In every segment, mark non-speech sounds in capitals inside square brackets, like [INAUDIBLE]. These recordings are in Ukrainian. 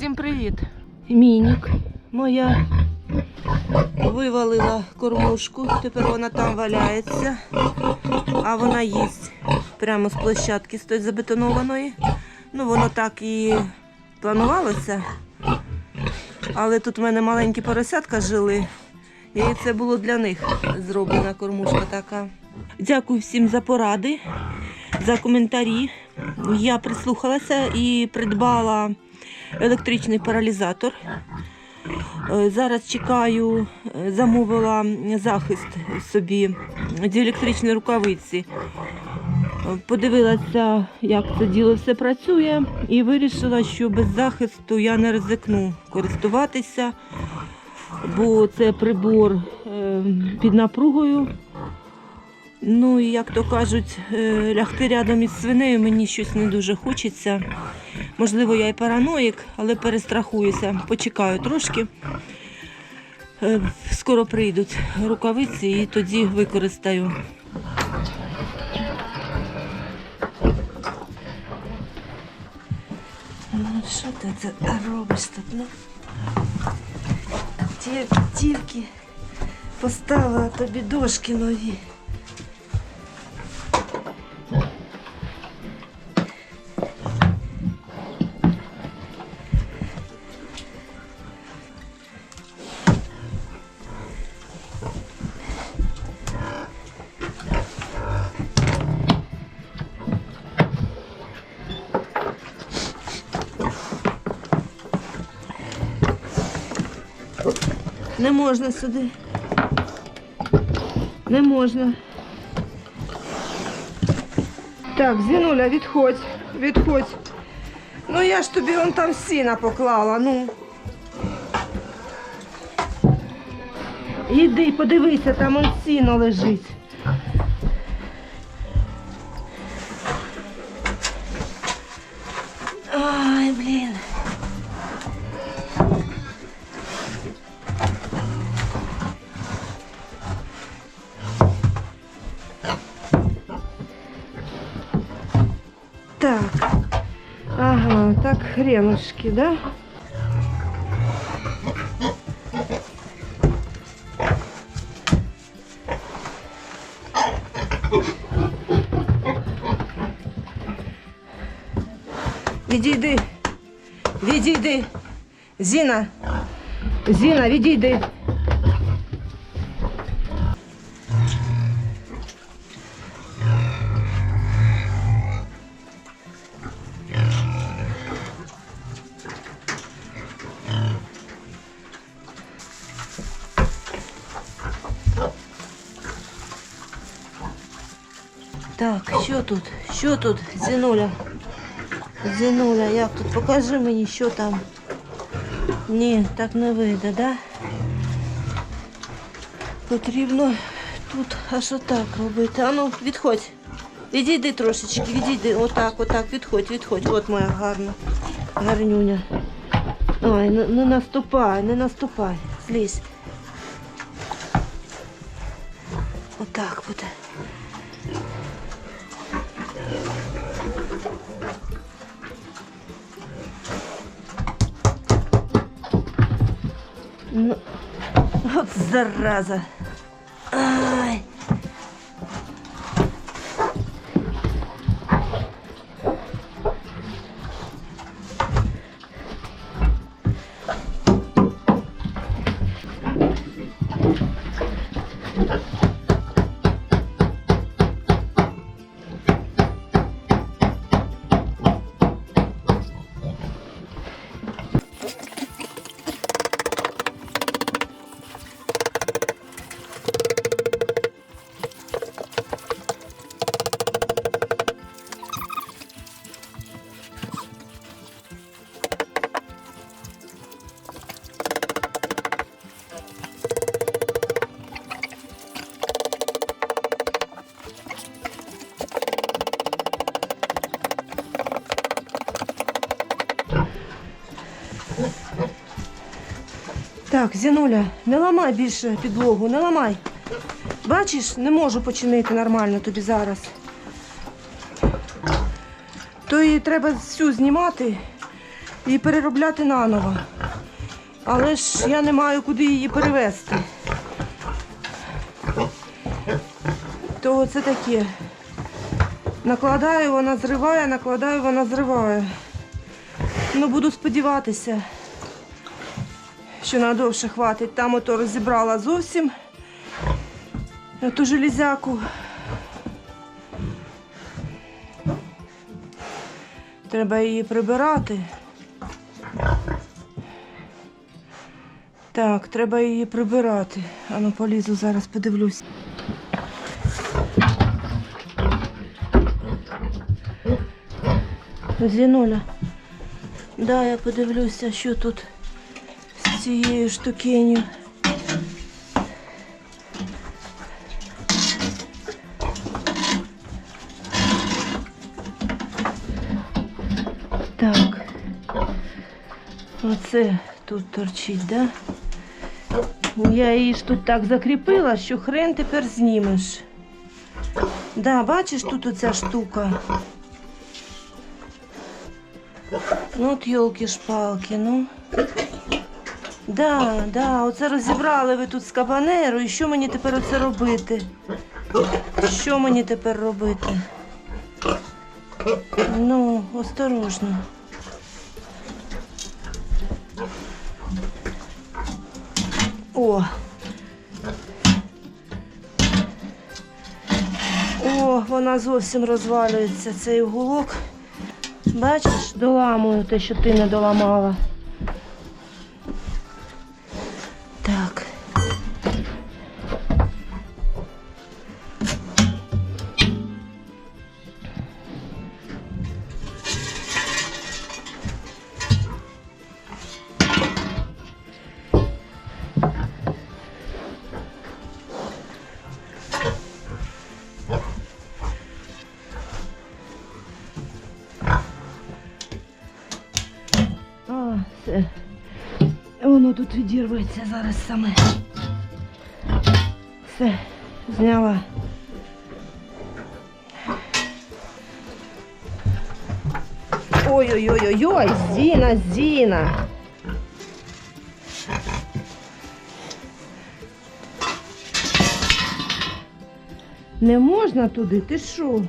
Всім привіт! Мінік моя вивалила кормушку, тепер вона там валяється, а вона їсть прямо з площадки з тої забетонованої. Ну, воно так і планувалося. Але тут в мене маленькі поросятка жили, і це було для них зроблена кормушка така. Дякую всім за поради, за коментарі. Я прислухалася і придбала електричний паралізатор. Е, Зараз чекаю, е, замовила захист собі, дві електричні рукавиці. Е, Подивилася, як це діло все працює, і вирішила, що без захисту я не ризикну користуватися, бо це прибор під напругою. Ну як то кажуть, е, лягти рядом із свинею мені щось не дуже хочеться. Можливо, я і параноїк, але перестрахуюся, почекаю трошки. Е, Скоро прийдуть рукавиці і тоді використаю. Ну, що ти це робиш тут? Ну? Ті- Тільки поставила тобі дошки нові. Не можна сюди. Не можна. Так, Зінуля, відходь, відходь. Ну я ж тобі вон там сіна поклала, ну. Іди, подивися, там он сіно лежить. так хренушки, да? Відійди. Відійди. Зіна. Зіна, відійди. Так, що тут? Що тут, Зінуля? Зінуля, як тут? Покажи мені, що там. Ні, так не вийде, да? Потрібно тут аж отак робити. А ну, відходь. Відійди трошечки, відійди. Отак, отак, відходь, відходь. От моя гарна. Гарнюня. Ой, не, не наступай, не наступай. Злізь. Отак буде. Ну, вот зараза. Ай. Так, не ламай більше підлогу, не ламай. Бачиш, не можу починити нормально тобі зараз. То її треба всю знімати і переробляти наново. Але ж я не маю куди її перевезти. То це таке. Накладаю, вона зриває, накладаю, вона зриває. Ну, буду сподіватися, що надовше хватить. Там ото розібрала зовсім ту железяку. Треба її прибирати. Так, треба її прибирати. Ану, полізу зараз подивлюсь. Зінуля. Да, я подивлюся, що тут з цією штукенью. Так. Оце тут торчить, да? Я її ж тут так закріпила, що хрен тепер знімеш. Да, бачиш, тут оця штука. Ну, от йолки-шпалки, ну. Да, да, оце розібрали ви тут з кабанеру. І що мені тепер оце робити? Що мені тепер робити? Ну, осторожно. О. О, вона зовсім розвалюється, цей уголок. Бачиш, доламую те, що ти не доламала. Все. Воно тут відірветься зараз саме. Все, зняла. Ой-ой-ой-ой, Зіна, Зіна. Не можна туди, ти що?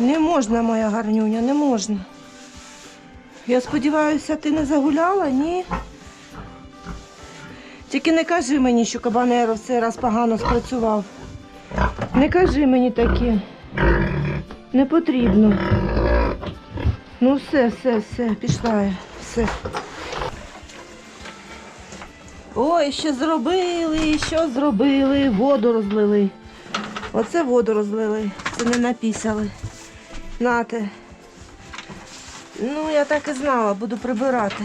Не можна, моя гарнюня, не можна. Я сподіваюся, ти не загуляла, ні? Тільки не кажи мені, що кабанеро в цей раз погано спрацював. Не кажи мені таке. Не потрібно. Ну все, все, все, пішла я. Все. Ой, що зробили, що зробили? Воду розлили. Оце воду розлили. Це не напісяли. Нате. Ну, я так і знала, буду прибирати.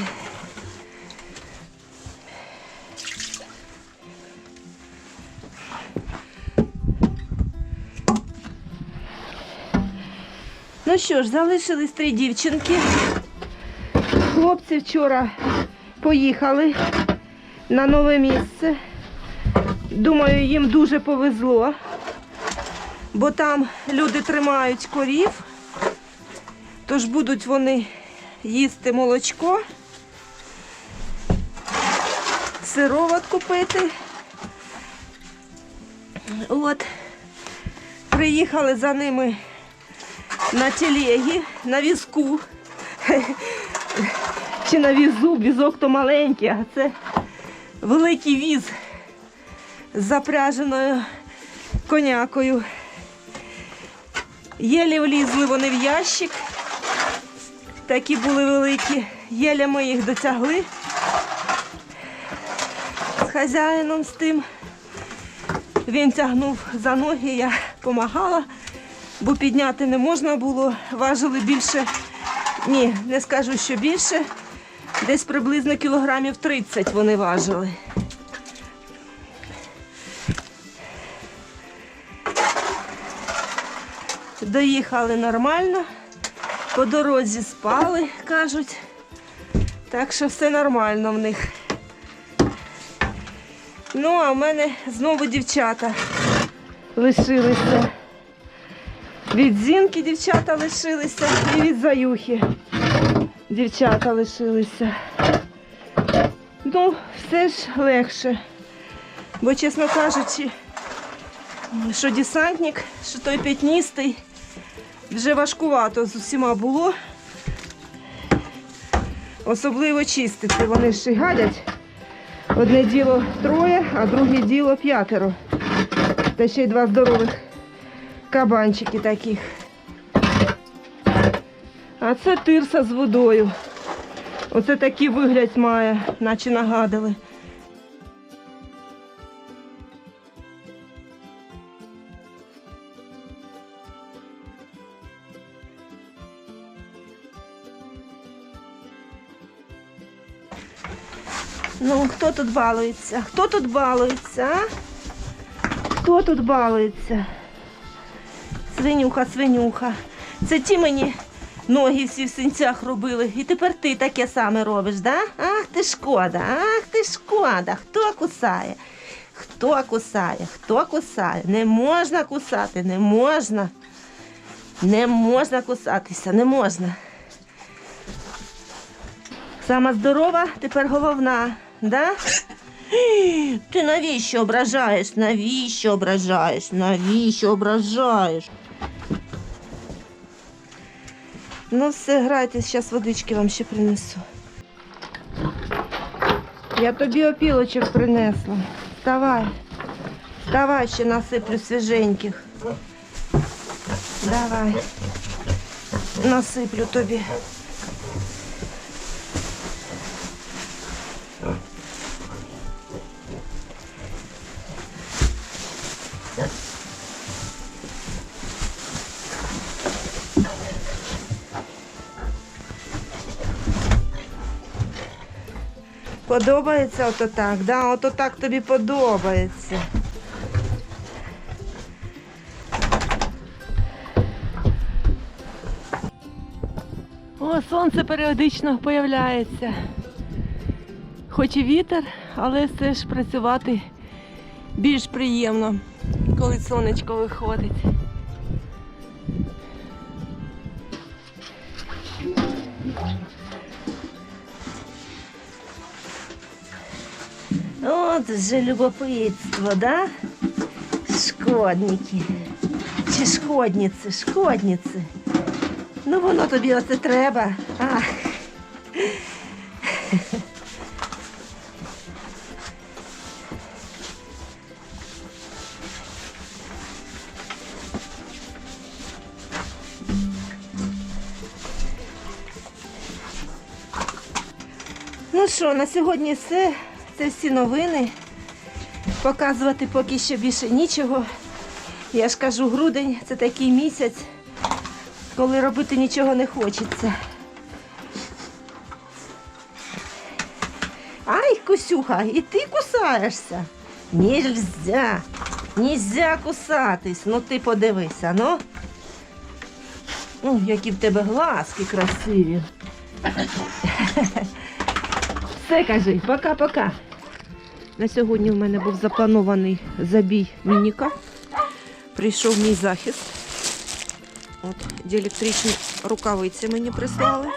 Ну що ж, залишились три дівчинки. Хлопці вчора поїхали на нове місце. Думаю, їм дуже повезло, бо там люди тримають корів. Тож будуть вони їсти молочко, сироватку пити. От, приїхали за ними на телегі, на візку. Чи на візу, візок то маленький, а це великий віз з запряженою конякою. Єлі влізли вони в ящик. Такі були великі. Єля ми їх дотягли з хазяїном з тим. Він тягнув за ноги, я допомагала, бо підняти не можна було. Важили більше, ні, не скажу, що більше. Десь приблизно кілограмів 30 вони важили. Доїхали нормально. По дорозі спали, кажуть. Так що все нормально в них. Ну, а в мене знову дівчата лишилися. Від зінки дівчата лишилися і від заюхи дівчата лишилися. Ну, все ж легше. Бо, чесно кажучи, що десантник, що той п'ятністий, вже важкувато з усіма було. Особливо чистити. Вони ж і гадять. Одне діло троє, а друге діло п'ятеро. Та ще й два здорових кабанчики таких. А це тирса з водою. Оце такий вигляд має, наче нагадали. Ну, хто тут балується? Хто тут балується? Хто тут балується? Свинюха, свинюха. Це ті мені ноги всі в синцях робили. І тепер ти таке саме робиш, да? Ах ти шкода, ах ти шкода. Хто кусає? Хто кусає? Хто кусає? Не можна кусати, не можна. Не можна кусатися, не можна. Сама здорова, тепер головна, да? Ти навіщо ображаєш? Навіщо ображаєш? Навіщо ображаєш? Ну все, грайте, зараз водички вам ще принесу. Я тобі опілочок принесла. Вставай. Вставай, ще насиплю свіженьких. Давай. Насиплю тобі. Подобається ото так, да? Ото так тобі подобається. О, сонце періодично появляється. Хоч і вітер, але все ж працювати більш приємно, коли сонечко виходить. От же любопитство, да? Шкодники. Чи шкодниці, шкодниці. Ну воно тобі оце треба. Ах. Ну що, на сьогодні все. Це всі новини. Показувати поки що більше нічого. Я ж кажу, грудень це такий місяць, коли робити нічого не хочеться. Ай, Косюха, і ти кусаєшся. Нельзя. Нельзя кусатись. Ну ти подивися, ну. Ну, які в тебе глазки красиві. [LAUGHS] Все кажи, пока-пока. На сьогодні в мене був запланований забій мініка. Прийшов мій захист. От, діелектричні рукавиці мені прислали.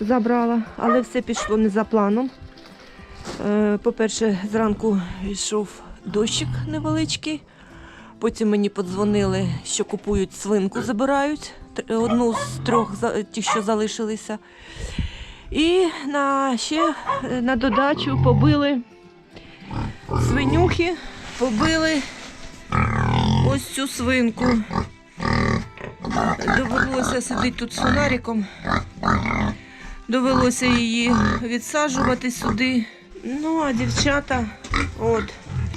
Забрала, але все пішло не за планом. Е, По-перше, зранку йшов дощик невеличкий. Потім мені подзвонили, що купують свинку, забирають. Одну з трьох ті, що залишилися. І на ще е, на додачу побили свинюхи, побили ось цю свинку. Довелося сидіти тут з фонариком. Довелося її відсаджувати сюди. Ну, а дівчата, от,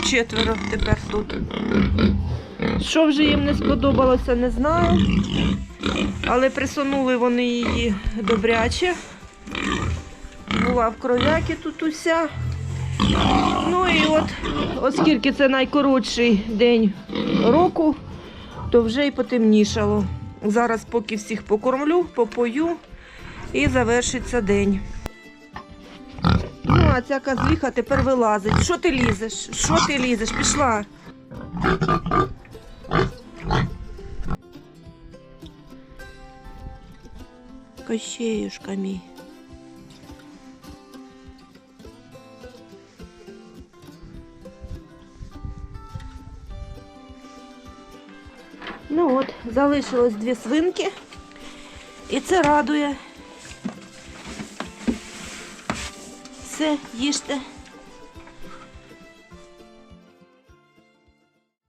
четверо тепер тут. Що вже їм не сподобалося, не знаю. Але присунули вони її добряче. Була в кров'яки тут уся. Ну і от, оскільки це найкоротший день року, то вже й потемнішало. Зараз, поки всіх покормлю, попою і завершиться день. Ну, а ця казліха тепер вилазить. Що ти лізеш? Що ти лізеш? Пішла. Кощеюшка мій. Залишилось дві свинки. І це радує. Все, їжте.